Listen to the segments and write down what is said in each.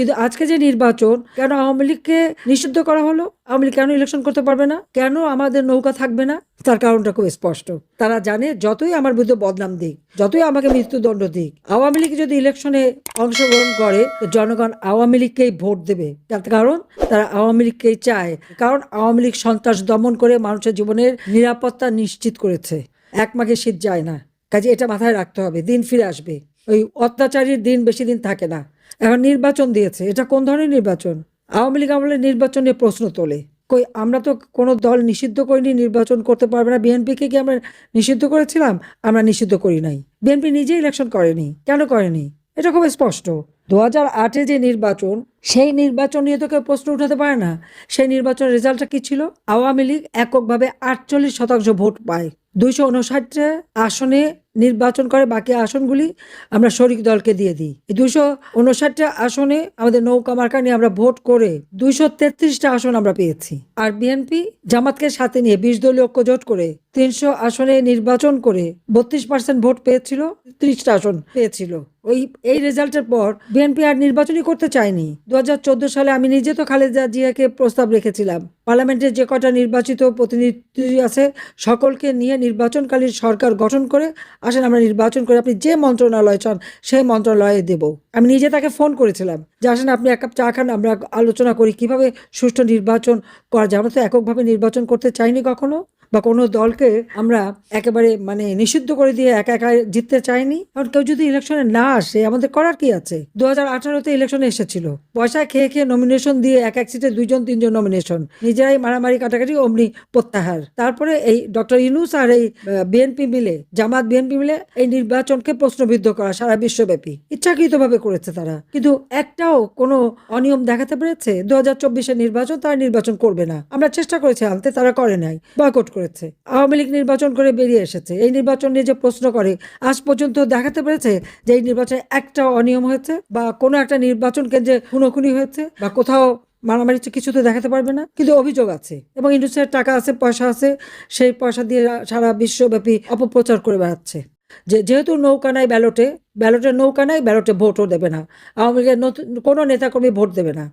কিন্তু আজকে যে নির্বাচন, কেন আওয়ামী লীগকে নিষিদ্ধ করা হলো? আওয়ামী লীগ কেন ইলেকশন করতে পারবে না? কেন আমাদের নৌকা থাকবে না? তার কারণটা খুব স্পষ্ট। তারা জানে যতই আমার বিরুদ্ধে বদনাম দিক, যতই আমাকে মৃত্যুদণ্ড দিক, আওয়ামী লীগ যদি ইলেকশনে অংশগ্রহণ করে জনগণ আওয়ামী লীগকেই ভোট দেবে। তার কারণ, তারা আওয়ামী লীগকেই চায়। কারণ আওয়ামী লীগ সন্ত্রাস দমন করে মানুষের জীবনের নিরাপত্তা নিশ্চিত করেছে। এক মাঘে শীত যায় না। কাজে এটা মাথায় রাখতে হবে, দিন ফিরে আসবে। ওই অত্যাচারীর দিন বেশি দিন থাকে না। এখন নির্বাচন দিয়েছে। এটা কোন ধরনের নির্বাচন? আওয়ামী লীগ আমলের নির্বাচন নিয়ে প্রশ্ন তোলে। কই, আমরা তো কোনো দল নিষিদ্ধ করিনি, নির্বাচন করতে পারবে না। বিএনপিকে কি আমরা নিষিদ্ধ করেছিলাম? আমরা নিষিদ্ধ করি নাই। বিএনপি নিজে ইলেকশন করেনি। কেন করেনি? এটা খুব স্পষ্ট। দু হাজার আটে যে নির্বাচন, সেই নির্বাচন নিয়ে তো কেউ প্রশ্ন উঠাতে পারে না। সেই নির্বাচনের রেজাল্টটা কি ছিল? আওয়ামী লীগ এককভাবে আটচল্লিশ শতাংশ ভোট পায়। দুইশো উনষাটটা আসনে নির্বাচন করে বাকি আসনগুলি আমরা শরিক দলকে দিয়ে দিই। এই দুইশো উনষাটটা আসনে আমাদের নৌকা মার্কা নিয়ে আমরা ভোট করে দুইশো তেত্রিশটা আসন আমরা পেয়েছি। আর বিএনপি জামাতকে সাথে নিয়ে বিশ দলীয় ঐক্য জোট করে তিনশো আসনে নির্বাচন করে বত্রিশ পার্সেন্ট ভোট পেয়েছিল, ত্রিশটা আসন পেয়েছিল। ওই, এই রেজাল্টের পর বিএনপি আর নির্বাচনই করতে চায়নি। দু হাজার চোদ্দ সালে আমি নিজে তো খালেদা জিয়াকে প্রস্তাব রেখেছিলাম। পার্লামেন্টের যে কটা নির্বাচিত প্রতিনিধি আছে সকলকে নিয়ে নির্বাচনকালীন সরকার গঠন করে আসেন, আমরা নির্বাচন করে আপনি যে মন্ত্রণালয় চান, সেই মন্ত্রণালয়ে দেব। আমি নিজে তাকে ফোন করেছিলাম যে, আসেন, আপনি এক কাপ চা খান, আমরা আলোচনা করি কীভাবে সুষ্ঠু নির্বাচন করা যায়। আমরা তো এককভাবে নির্বাচন করতে চাইনি কখনো। বা কোনো দলকে আমরা একেবারে মানে নিষিদ্ধ করে দিয়ে একা একা জিততে চাইনি। কারণ কেউ যদি ইলেকশনে না আসে, আমাদের করার কি আছে? দু হাজার আঠারোতে ইলেকশনে এসেছিল। পয়সা খেয়ে খেয়ে নমিনেশন দিয়ে এক এক সিটে দুইজন, তিনজন নমিনেশন নিজেরাই মারামারি কাটাকাটি, অমনি প্রত্যাহার। তারপরে এই ডক্টর ইনুস আর এই বিএনপি মিলে, জামাত বিএনপি মিলে এই নির্বাচনকে প্রশ্নবিদ্ধ করা সারা বিশ্বব্যাপী। ইচ্ছাকৃতভাবে করেছে তারা। কিন্তু একটাও কোনো অনিয়ম দেখাতে পেরেছে? দু হাজার চব্বিশের নির্বাচন তারা নির্বাচন করবে না। আমরা চেষ্টা করেছি আনতে, তারা করে নাই। বয়কট করেছে। আওয়ামী লীগ নির্বাচন করে বেরিয়ে এসেছে। এই নির্বাচন নিয়ে যে প্রশ্ন করে, আজ পর্যন্ত দেখাতে পেরেছে যে এই নির্বাচনে একটা অনিয়ম হয়েছে বা কোনো একটা নির্বাচন কেন্দ্রে খুনোখুনি হয়েছে বা কোথাও মারামারি কিছু তো দেখাতে পারবে না। কিন্তু অভিযোগ আছে এবং ইন্ডাস্ট্রিয়ার টাকা আছে, পয়সা আছে। সেই পয়সা দিয়ে সারা বিশ্বব্যাপী অপপ্রচার করে বেড়াচ্ছে। যে, যেহেতু নৌকা নাই ব্যালটে ব্যালটে নৌকা নাই, ব্যালটে ভোটও দেবে না। আওয়ামী লীগের নতুন, কোনো নেতাকর্মী ভোট দেবে না।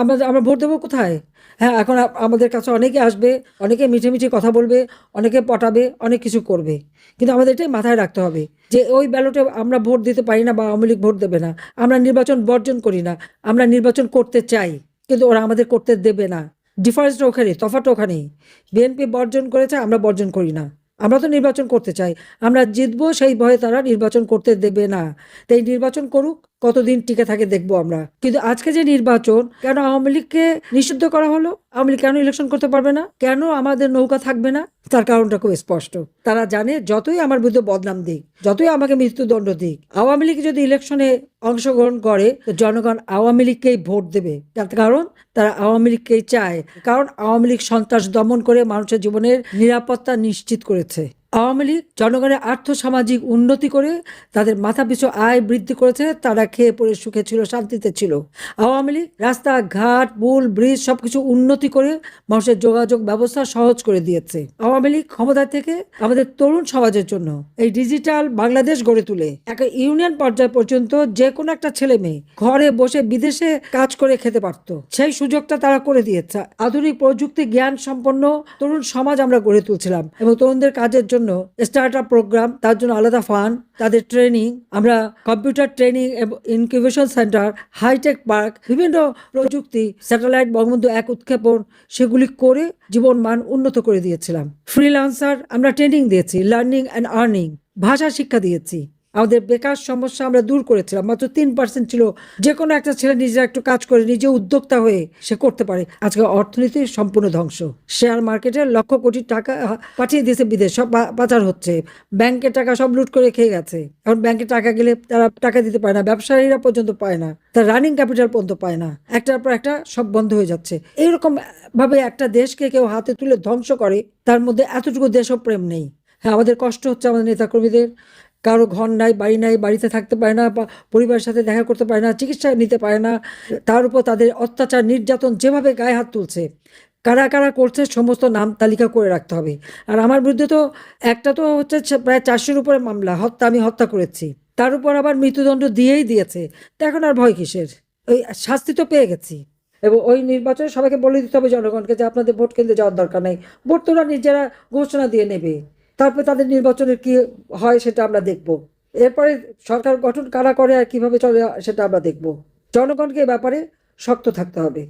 আমরা আমরা ভোট দেবো কোথায়? হ্যাঁ এখন আমাদের কাছে অনেকে আসবে, অনেকে মিঠে মিঠে কথা বলবে, অনেকে পটাবে, অনেক কিছু করবে। কিন্তু আমাদের এটাই মাথায় রাখতে হবে যে, ওই ব্যালটে আমরা ভোট দিতে পারি না বা আওয়ামী লীগ ভোট দেবে না। আমরা নির্বাচন বর্জন করি না, আমরা নির্বাচন করতে চাই, কিন্তু ওরা আমাদের করতে দেবে না। ডিফারেন্সটা ওখানে তফাৎটা ওখানেই। বিএনপি বর্জন করেছে, আমরা বর্জন করি না। আমরা তো নির্বাচন করতে চাই। আমরা জিতবো সেই ভয়ে তারা নির্বাচন করতে দেবে না। তাই নির্বাচন করুক। কতদিন টিকে থাকে দেখব আমরা। কিন্তু আজকে যে নির্বাচন, কেন আওয়ামী লীগকে নিষিদ্ধ করা হলো? আওয়ামী লীগ কেন ইলেকশন করতে পারবে না? কেন আমাদের নৌকা থাকবে না? তার কারণটা খুব স্পষ্ট। তারা জানে যতই আমার বিরুদ্ধে বদনাম দিক, যতই আমাকে মৃত্যুদণ্ড দিক, আওয়ামী লীগ যদি ইলেকশনে অংশগ্রহণ করে, তো জনগণ আওয়ামী লীগকেই ভোট দেবে। তার কারণ, তারা আওয়ামী লীগকেই চায়। কারণ আওয়ামী লীগ সন্ত্রাস দমন করে মানুষের জীবনের নিরাপত্তা নিশ্চিত করেছে। আওয়ামী লীগ জনগণের আর্থ সামাজিক উন্নতি করে তাদের মাথা পিছু আয় বৃদ্ধি করেছে, তারা খেয়ে পড়ে, সুখে ছিল, শান্তিতে ছিল। আওয়ামী লীগ রাস্তাঘাট, পুল, ব্রিজ সবকিছু উন্নতি করে মানুষের যোগাযোগ ব্যবস্থা সহজ করে দিয়েছে। আওয়ামী লীগ ক্ষমতা থেকে আমাদের তরুণ সমাজের জন্য এই ডিজিটাল বাংলাদেশ গড়ে তুলে। একটা ইউনিয়ন পর্যায় পর্যন্ত যে কোনো একটা ছেলে মেয়ে ঘরে বসে বিদেশে কাজ করে খেতে পারতো। সেই সুযোগটা তারা করে দিয়েছে। আধুনিক প্রযুক্তি, জ্ঞান সম্পন্ন তরুণ সমাজ আমরা গড়ে তুলছিলাম এবং তরুণদের কাজের জন্য স্টার্ট আপ প্রোগ্রাম তার জন্য আলাদা ফান্ড তাদের ট্রেনিং আমরা কম্পিউটার ট্রেনিং এবং ইনকিউবেশন সেন্টার হাইটেক পার্ক বিভিন্ন প্রযুক্তি স্যাটেলাইট বঙ্গবন্ধু এক উৎক্ষেপণ, সেগুলি করে জীবন মান উন্নত করে দিয়েছিলাম। ফ্রিলান্সার আমরা ট্রেনিং দিয়েছি লার্নিং অ্যান্ড আর্নিং ভাষা শিক্ষা দিয়েছি। আমাদের বেকার সমস্যা আমরা দূর করেছিলাম। মাত্র তিন পার্সেন্ট ছিল। যে কোনো একটা ছেলে নিজে একটু কাজ করে, নিজে উদ্যোক্তা হয়ে সে করতে পারে। আজকে অর্থনীতি সম্পূর্ণ ধ্বংস। শেয়ার মার্কেটে লক্ষ কোটি টাকা পাঠিয়ে দিয়েছে বিদেশ। সব পাচার হচ্ছে। ব্যাংকের টাকা সব লুট করে খেয়ে গেছে। এখন ব্যাংকে টাকা গেলে তারা টাকা দিতে পারে না। ব্যবসায়ীরা পর্যন্ত পায় না। তার রানিং ক্যাপিটাল পর্যন্ত পায় না। একটার পর একটা সব বন্ধ হয়ে যাচ্ছে। এইরকম ভাবে একটা দেশকে কেউ হাতে তুলে ধ্বংস করে, তার মধ্যে এতটুকু দেশপ্রেম নেই। হ্যাঁ আমাদের কষ্ট হচ্ছে আমাদের নেতাকর্মীদের। কারও ঘর নাই, বাড়ি নাই, বাড়িতে থাকতে পারে না, বা পরিবারের সাথে দেখা করতে পারে না, চিকিৎসা নিতে পারে না, তার উপর তাদের অত্যাচার, নির্যাতন যেভাবে গায়ে হাত তুলছে, কারা কারা করছে সমস্ত নাম তালিকা করে রাখতে হবে। আর আমার বিরুদ্ধে তো একটা তো হচ্ছে প্রায় চারশোর উপরে মামলা, হত্যা, আমি হত্যা করেছি। তার উপর আবার মৃত্যুদণ্ড দিয়েই দিয়েছে। তো এখন আর ভয় কিসের? ওই শাস্তি তো পেয়ে গেছি। এবং ওই নির্বাচনে সবাইকে বলে দিতে হবে জনগণকে যে আপনাদের ভোট কেন্দ্রে যাওয়ার দরকার নেই। ভোট তোরা নিজেরা ঘোষণা দিয়ে নেবে। তারপরে তাদের নির্বাচনের কি হয় সেটা আমরা দেখব। এরপরে সরকার গঠন কারা করে আর কীভাবে চলে সেটা আমরা দেখব। জনগণকে এ ব্যাপারে শক্ত থাকতে হবে।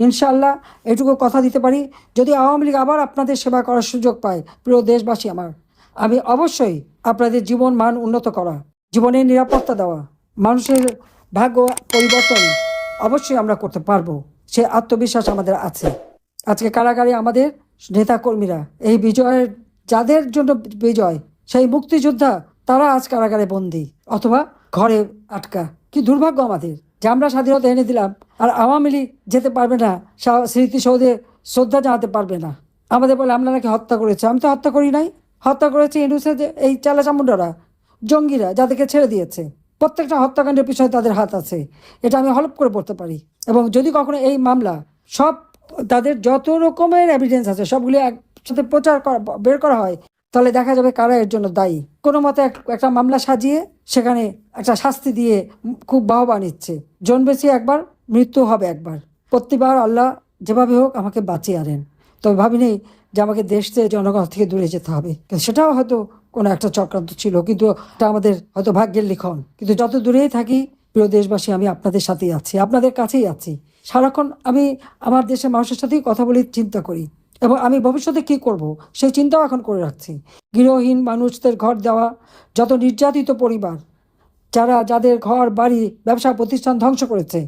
ইনশাল্লাহ এটুকু কথা দিতে পারি, যদি আওয়ামী লীগ আবার আপনাদের সেবা করার সুযোগ পায়, প্রিয় দেশবাসী আমার, আমি অবশ্যই আপনাদের জীবন মান উন্নত করা জীবনের নিরাপত্তা দেওয়া, মানুষের ভাগ্য পরিবর্তন অবশ্যই আমরা করতে পারব, সে আত্মবিশ্বাস আমাদের আছে। আজকে কারাগারে আমাদের নেতাকর্মীরা এই বিজয়ের যাদের জন্য বিজয়, সেই মুক্তিযোদ্ধা তারা আজ কারাগারে বন্দি অথবা ঘরে আটকা। কি দুর্ভাগ্য আমাদের যে আমরা স্বাধীনতা এনে দিলাম আর আওয়ামী লীগ যেতে পারবে না স্মৃতিসৌধে শ্রদ্ধা জানাতে পারবে না। আমাদের বলে আমরা নাকি হত্যা করেছে। আমি তো হত্যা করি নাই। হত্যা করেছে ইন্ডুসের এই চালা চামুন্ডারা জঙ্গিরা যাদেরকে ছেড়ে দিয়েছে। প্রত্যেকটা হত্যাকাণ্ডের পিছনে তাদের হাত আছে। এটা আমি হলপ করে পড়তে পারি। এবং যদি কখনো এই মামলা সব তাদের যত রকমের এভিডেন্স আছে, সবগুলি একসাথে প্রচার করা, বের করা হয়, তাহলে দেখা যাবে কারা এর জন্য দায়ী। কোনো মতে এক- একটা মামলা সাজিয়ে সেখানে একটা শাস্তি দিয়ে খুব বাহবা নিচ্ছে। জন্মেছি একবার, মৃত্যু হবে একবার। প্রতিবার আল্লাহ যেভাবে হোক আমাকে বাঁচিয়ে আনেন। তবে ভাবিনি যে আমাকে দেশ থেকে, জনগণ থেকে দূরে যেতে হবে। সেটাও হয়তো কোনো একটা চক্রান্ত ছিল, কিন্তু এটা আমাদের হয়তো ভাগ্যের লিখন। কিন্তু যত দূরেই থাকি, প্রিয় দেশবাসী, আমি আপনাদের সাথেই আছি, আপনাদের কাছেই আছি। সারাক্ষণ আমি আমার দেশের মানুষের সাথেই কথা বলে, চিন্তা করি। এবং আমি ভবিষ্যতে কি করব? সেই চিন্তাও এখন করে রাখছি। গৃহহীন মানুষদের ঘর দেওয়া, যত নির্যাতিত পরিবার, যারা যাদের ঘর, বাড়ি, ব্যবসা, প্রতিষ্ঠান ধ্বংস করেছে,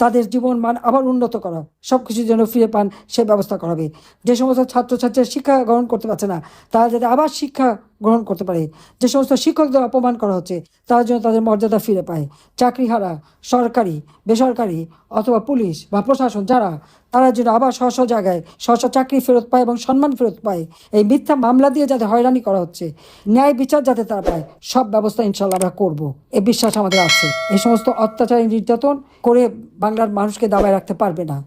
তাদের জীবন মান আবার উন্নত করা সব কিছু যেন ফিরে পান সে ব্যবস্থা করাবে। যে সমস্ত ছাত্রছাত্রীরা শিক্ষা গ্রহণ করতে পারছে না, তারা যাতে আবার শিক্ষা গ্রহণ করতে পারে। যে সমস্ত শিক্ষকদের অপমান করা হচ্ছে, তারা যেন তাদের মর্যাদা ফিরে পায়। চাকরিহারা, সরকারি, বেসরকারি অথবা পুলিশ বা প্রশাসন যারা, তারা যেন আবার স্ব স্ব জায়গায় স্ব স্ব চাকরি ফেরত পায় এবং সম্মান ফেরত পায়। এই মিথ্যা মামলা দিয়ে যাতে হয়রানি করা হচ্ছে, ন্যায় বিচার যাতে তারা পায়, সব ব্যবস্থা ইনশাল্লাহ আমরা করব। এই বিশ্বাস আমাদের আছে। এই সমস্ত অত্যাচারী নির্যাতন করে বাংলার মানুষকে দাবায় রাখতে পারবে না।